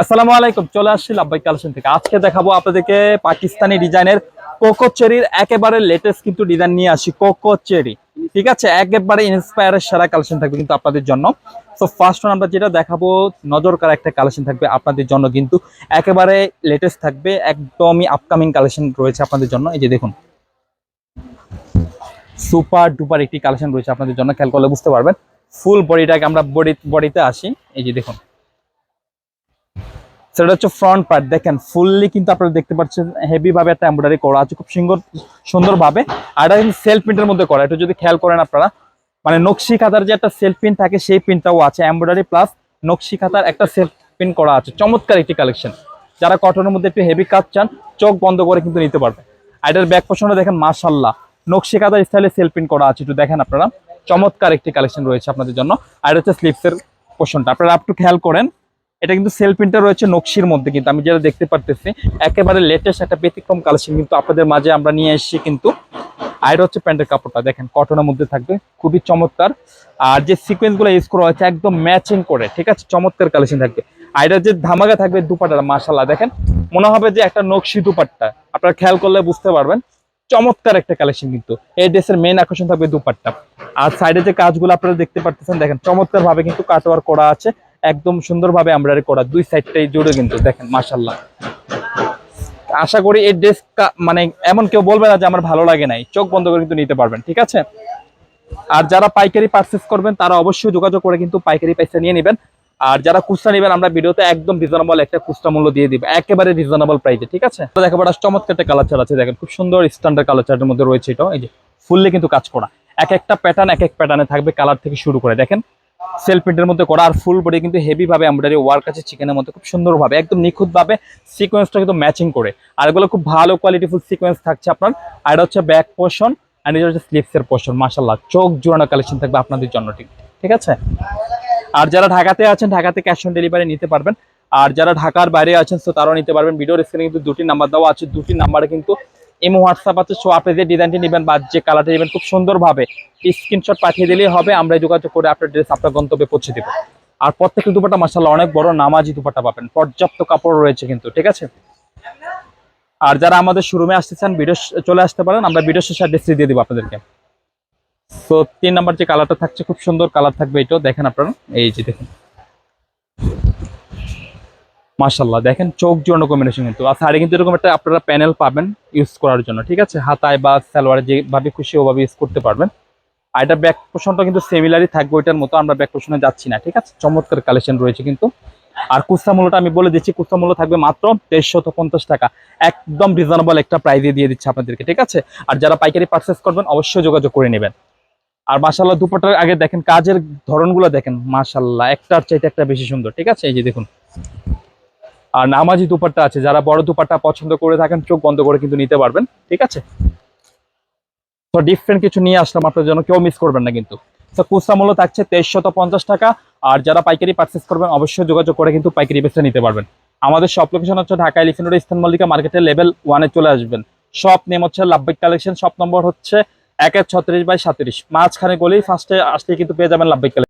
আসসালামু আলাইকুম, চলে আসছি লাভবাই কালেকশন থেকে। আজকে দেখাবো আপনাদেরকে পাকিস্তানি ডিজাইনের কোকো চেরির একেবারে লেটেস্ট কিন্তু ডিজাইন নিয়ে আসি, কোকো চেরি। ঠিক আছে? একেবারে ইন্সপায়ারের সেরা কালেকশন থাকবে কিন্তু আপনাদের জন্য। তো ফার্স্ট আমরা যেটা দেখাবো, নজর করা একটা কালেকশন থাকবে আপনাদের জন্য কিন্তু একেবারে লেটেস্ট থাকবে, একদমই আপকামিং কালেকশন রয়েছে আপনাদের জন্য। এই যে দেখুন। সুপার ডুপার একটি কালেকশন রয়েছে আপনাদের জন্য, খেয়াল করলে বুঝতে পারবেন। ফুল বডিটাকে আমরা বডি বডিতে আসি। এই যে দেখুন। সেটা হচ্ছে ফ্রন্ট পার্ট দেখেন ফুললি কিন্তু আপনারা দেখতে পাচ্ছেন হেভি ভাবে একটা এমব্রয়ডারি করা আছে, খুব সুন্দর সুন্দরভাবে। আর এটা কিন্তু সেলফ প্রিন্টের মধ্যে করা। এটা যদি খেয়াল করেন আপনারা মানে নকশি খাতার যে একটা সেলফ প্রিন্ট থাকে, সেই প্রিন্টটাও আছে। এমব্রয়ডারি প্লাস নকশি খাতার একটা সেলফ প্রিন্ট করা আছে। চমৎকার একটি কালেকশন যারা কটনের মধ্যে একটু হেভি কাজ চান, চোখ বন্ধ করে কিন্তু নিতে পারবে আর এটার ব্যাক পোষণটা দেখেন মাশাল্লাহ নকশি খাতার স্টাইলে সেলফ প্রিন্ট করা আছে। একটু দেখেন আপনারা। চমৎকার একটি কালেকশন রয়েছে আপনাদের জন্য। আর এটা হচ্ছে স্লিপসের পোষণটা আপনারা একটু খেয়াল করেন এটা কিন্তু সেল প্রিন্টার রয়েছে নকশির মধ্যে কিন্তু, আমি যেটা দেখতে পারতেছি, একেবারে লেটেস্ট একটা ব্যতিক্রম কালেকশন কিন্তু আপনাদের মাঝে আমরা নিয়ে এসেছি কিন্তু। আর হচ্ছে প্যান্টের কাপড়টা, দেখেন কটনের মধ্যে থাকবে, খুবই চমৎকার। আর যে সিকোয়েন্সগুলো ইউজ করা হয়েছে একদম ম্যাচিং করে, ঠিক আছে? চমৎকার কালেকশন থাকবে। এটা যে ধামাকা থাকবে দুপাটাটা মাসাল্লাহ দেখেন, মনে হবে যে একটা নকশি দুপাট্টা, আপনারা খেয়াল করলে বুঝতে পারবেন। চমৎকার একটা কালেকশন কিন্তু, এই ড্রেসের মেন আকর্ষণ থাকবে দুপাট্টা। আর সাইডে যে কাজগুলো আপনারা দেখতে পারতেছেন, দেখেন চমৎকার ভাবে কিন্তু কাটওয়ার করা আছে। একদম সুন্দরভাবে এমব্রয়ডারি করা দুই সাইডটাই জুড়ে কিন্তু, দেখেন মাশাল্লাহ আশা করি এই ড্রেস মানে এমন কেউ বলবে না যে আমার ভালো লাগে নাই। চোখ বন্ধ করে কিন্তু নিতে পারবেন, ঠিক আছে? আর যারা পাইকারি পারচেস করবেন, তারা অবশ্যই যোগাযোগ করে কিন্তু পাইকারি পয়সা নিয়ে নেবেন। আর যারা খুচরা নেবেন, আমরা ভিডিওতে একদম রিজনেবল একটা খুচরা মূল্য দিয়ে দিব, একেবারে রিজনেবল প্রাইসে ঠিক আছে? দেখো বড়, চমৎকার একটা কালার আছে, দেখেন, খুব সুন্দর স্ট্যান্ডার্ড কালার চার্টের মধ্যে রয়েছে এটা এই যে ফুললে কিন্তু কাজ করা। এক একটা প্যাটার্ন এক এক প্যাটার্নে থাকবে কালার থেকে শুরু করে, দেখেন? সেল প্রিন্টের মধ্যে করা আর ফুল বডি কিন্তু হেভি ভাবে এমব্রয়ডারি ওয়ার্ক আছে চিকেনের মধ্যে, খুব সুন্দরভাবে, একদম নিখুঁত ভাবে সিকোয়েন্সটা কিন্তু ম্যাচিং করে। আর এগুলো খুব ভালো কোয়ালিটি ফুল সিকোয়েন্স থাকছে আপনার। আর এটা হচ্ছে ব্যাক পোর্শন আর এটা হচ্ছে স্লিপসের পোর্শন মাশাল্লাহ চোখ জোড়ানো কালেকশন থাকবে আপনাদের জন্য ঠিক ঠিক আছে? আর যারা ঢাকাতে আছেন, ঢাকাতে ক্যাশ অন ডেলিভারি নিতে পারবেন। আর যারা ঢাকার বাইরে আছেন তো তারাও নিতে পারবেন। ভিডিওর স্ক্রিনে কিন্তু দুটি নাম্বার দেওয়া আছে। দুটি নাম্বারে কিন্তু এমো হোয়াটসঅ্যাপ আছে সো আপনি যে ডিজাইনটি নেবেন বা যে কালারটি নেবেন খুব সুন্দরভাবে স্ক্রিনশট পাঠিয়ে দিলেই হবে, আমরা যোগাযোগ করে আপনার ড্রেস আপনার গন্তব্যে পৌঁছে দেবো। আর প্রত্যেকের দুপাটা মাসাল্লাহ অনেক বড় নামাজি দুপাটা পাবেন, পর্যাপ্ত কাপড় রয়েছে কিন্তু, ঠিক আছে? আর যারা আমাদের শোরুমে আসতে চান ভিডিও চলে আসতে পারেন, আমরা ভিডিও শেষে অ্যাড্রেস দিয়ে দিব আপনাদেরকে। তো তিন নাম্বার যে কালারটা থাকছে, খুব সুন্দর কালার থাকবে এটাও, দেখেন আপনারা, এই যে দেখেন। মাশাল্লাহ দেখেন চোখ জোড়ানো কম্বিনেশন কিন্তু। আর সাইডে কিন্তু এরকম একটা আপনারা প্যানেল পাবেন ইউজ করার জন্য, ঠিক আছে? হাতায় বা সালোয়ারে যেভাবে খুশি ওভাবে ইউজ করতে পারবেন। আর এটা ব্যাক পোষণটা কিন্তু সিমিলারই থাকবে ওইটার মতো, আমরা ব্যাক পোষণে যাচ্ছি না, ঠিক আছে? চমৎকার কালেকশন রয়েছে কিন্তু। আর কুস্তা মূল্যটা আমি বলে দিচ্ছি, কুস্তা মূল্য থাকবে মাত্র দেড়শত পঞ্চাশ টাকা। একদম রিজনেবল একটা প্রাইজে দিয়ে দিচ্ছে আপনাদেরকে, ঠিক আছে? আর যারা পাইকারি পার্চেস করবেন, অবশ্যই যোগাযোগ করে নেবেন। আর মাশাল্লাহ দুপাটার আগে দেখেন, কাজের ধরনগুলো দেখেন মাশাল্লাহ একটার চাইতে একটা বেশি সুন্দর, ঠিক আছে? এই যে দেখুন। আর নামাজি দুপাট্টা আছে, যারা বড় দুপাট্টা পছন্দ করে থাকেন, চোখ বন্ধ করে কিন্তু নিতে পারবেন, ঠিক আছে? তো ডিফারেন্ট কিছু নিয়ে আসলাম আপনার জন্য, কেউ মিস করবেন না কিন্তু। তো কুস্তা মূল্য থাকছে তেইশশত পঞ্চাশ টাকা, আর যারা পাইকারি পার্চেস করবেন, অবশ্যই যোগাযোগ করে কিন্তু পাইকারি বেসে নিতে পারবেন। আমাদের সব লোকেশন হচ্ছে Dhaka Elephant Road Eastern Mallika মার্কেটের লেভেল ওয়ানে চলে আসবেন। শপ নেম হচ্ছে লাভবিক কালেকশন শপ নম্বর হচ্ছে এক এক ছত্রিশ বাই সাতত্রিশ মাঝখানে গলেই ফার্স্টে আসলে কিন্তু পেয়ে যাবেন লাভবিক কালেকশন